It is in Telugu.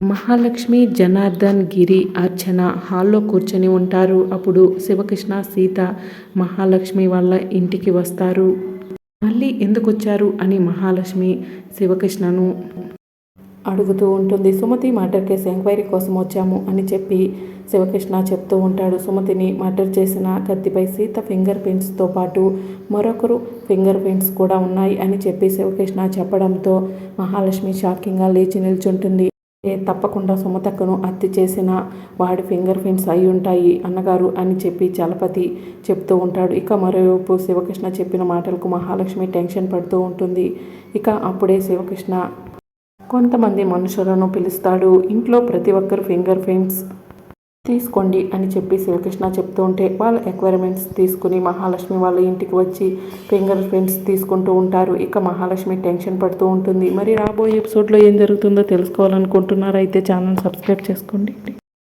మహాలక్ష్మి జనార్దన్ గిరి అర్చన హాల్లో కూర్చొని ఉంటారు. అప్పుడు శివకృష్ణ సీత మహాలక్ష్మి వాళ్ళ ఇంటికి వస్తారు. మళ్ళీ ఎందుకు వచ్చారు అని మహాలక్ష్మి శివకృష్ణను అడుగుతూ ఉంటుంది. సుమతి మర్డర్ కేసు ఎంక్వైరీ కోసం వచ్చాము అని చెప్పి శివకృష్ణ చెప్తూ ఉంటాడు. సుమతిని మర్డర్ చేసిన కత్తిపై సీత ఫింగర్ ప్రింట్స్తో పాటు మరొకరు ఫింగర్ ప్రింట్స్ కూడా ఉన్నాయి అని చెప్పి శివకృష్ణ చెప్పడంతో మహాలక్ష్మి షాకింగ్గా లేచి నిల్చుంటుంది. తప్పకుండా సుమతక్కను అత్తి చేసిన వాడి ఫింగర్ ప్రింట్స్ అయి ఉంటాయి అన్నగారు అని చెప్పి చలపతి చెప్తూ ఉంటాడు. ఇక మరోవైపు శివకృష్ణ చెప్పిన మాటలకు మహాలక్ష్మి టెన్షన్ పడుతూ ఉంటుంది. ఇక అప్పుడే శివకృష్ణ కొంతమంది మనుషులను పిలుస్తాడు. ఇంట్లో ప్రతి ఒక్కరు ఫింగర్ ప్రింట్స్ తీసుకోండి అని చెప్పి శివకృష్ణ చెప్తూ ఉంటే వాళ్ళ ఎక్వైర్మెంట్స్ తీసుకుని మహాలక్ష్మి వాళ్ళ ఇంటికి వచ్చి ఫింగర్ ప్రింట్స్ తీసుకుంటూ ఉంటారు. ఇక మహాలక్ష్మి టెన్షన్ పడుతూ ఉంటుంది. మరి రాబోయే ఎపిసోడ్లో ఏం జరుగుతుందో తెలుసుకోవాలనుకుంటున్నారైతే ఛానల్ సబ్స్క్రైబ్ చేసుకోండి.